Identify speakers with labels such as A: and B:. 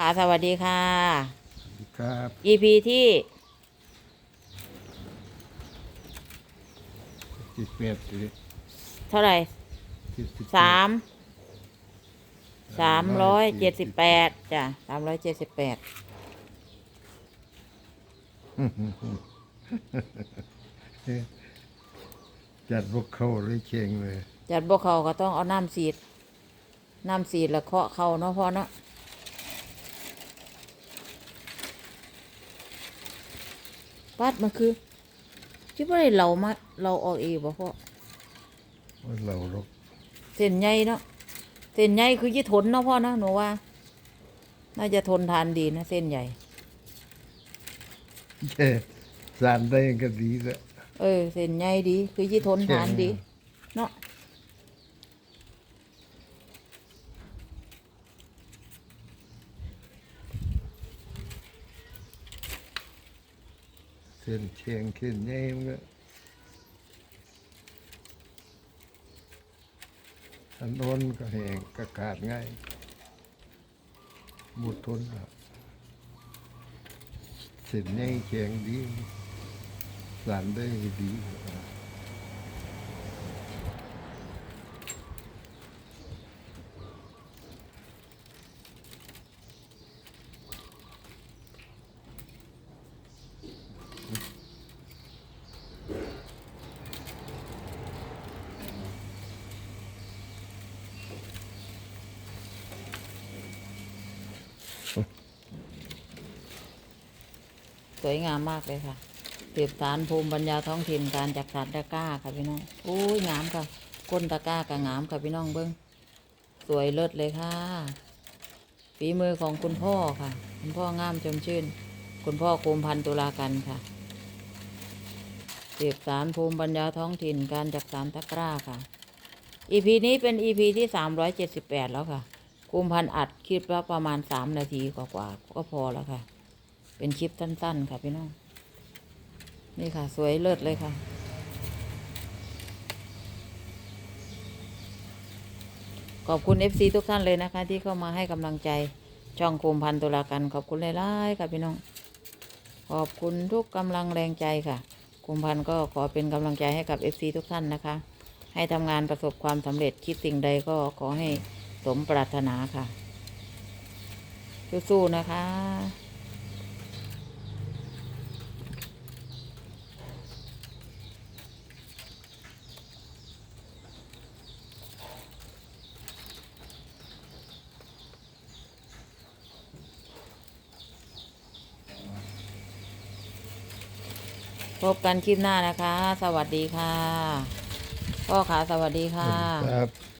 A: ค่ะสวัสดีค่ะ
B: ครับ
A: EP ที่
B: สิบแปดสิ
A: เท่าไหร่
B: สิบแปด
A: สามสามร้อยเจ็ดสิบแปดจ้ะสามร้อยเจ็ดสิบแปด
B: จัดพวกเข้าเลยเชงเลย
A: จัดบวเขาก็ต้องเอาน้ำสีด น้ำสีดแล้วเคาะเขาเนาะพ่อเนาะ ปัดมันคือคิดว่าได้เรามาเราออกเองบ่พ่อ
B: ว่าเราลบ
A: เส้นใหญ่เนาะเส้นใหญ่คือยี่ทนเนาะพ่อนะหนูว่า น่าจะทนทานดีนะเส้นใหญ่
B: แค่สารได้ก็ดีแล้ว
A: เออ เส้นใหญ่ดี คือยี่ทนทานดี เนาะ
B: เส้นเชียงขึ้นใหญ่มันก็อันโน้นก็แห้งก็ขาดง่ายหมดทนแล้วเส
A: วยงามมากเลยค่ะเก็บสารภูมิปัญญาท้องถิ่นการจากสารตะกร้าค่ะพี่น้องโอ้ยงามค่ะก้นตะกร้ากับงามค่ะพี่น้องเบิ้งสวยเลิศเลยค่ะฝีมือของคุณพ่อค่ะ คุณพ่องามชมชื่น คุณพ่อโคมพันตุลากันค่ะเก็บสารภูมิปัญญาท้องถิ่นการจากสารตะกร้าค่ะอีพีนี้เป็นอีพีที่สามร้อยเจ็ดสิบแปดแล้วค่ะ คุมพันธ์อัดคิดว่าประมาณสามนาทีกว่าๆก็พอแล้วค่ะ เป็นคลิปสั้น ๆ ค่ะพี่น้อง นี่ค่ะ สวยเลิศเลยค่ะ ขอบคุณ FC ทุกท่านเลยนะคะ ที่เข้ามาให้กำลังใจช่องโคมพันตุลากันขอบคุณหลายๆค่ะพี่น้อง ขอบคุณทุกกำลังแรงใจค่ะโคมพันก็ขอเป็นกำลังใจให้กับ FC ทุกท่านนะคะ ให้ทำงานประสบความสำเร็จคิดสิ่งใดก็ขอให้ สมปรารถนาค่ะ สู้ๆนะคะพบกันคลิปหน้านะคะ สวัสดีค่ะ พ่อขาสวัสดีค่ะ
B: ครับ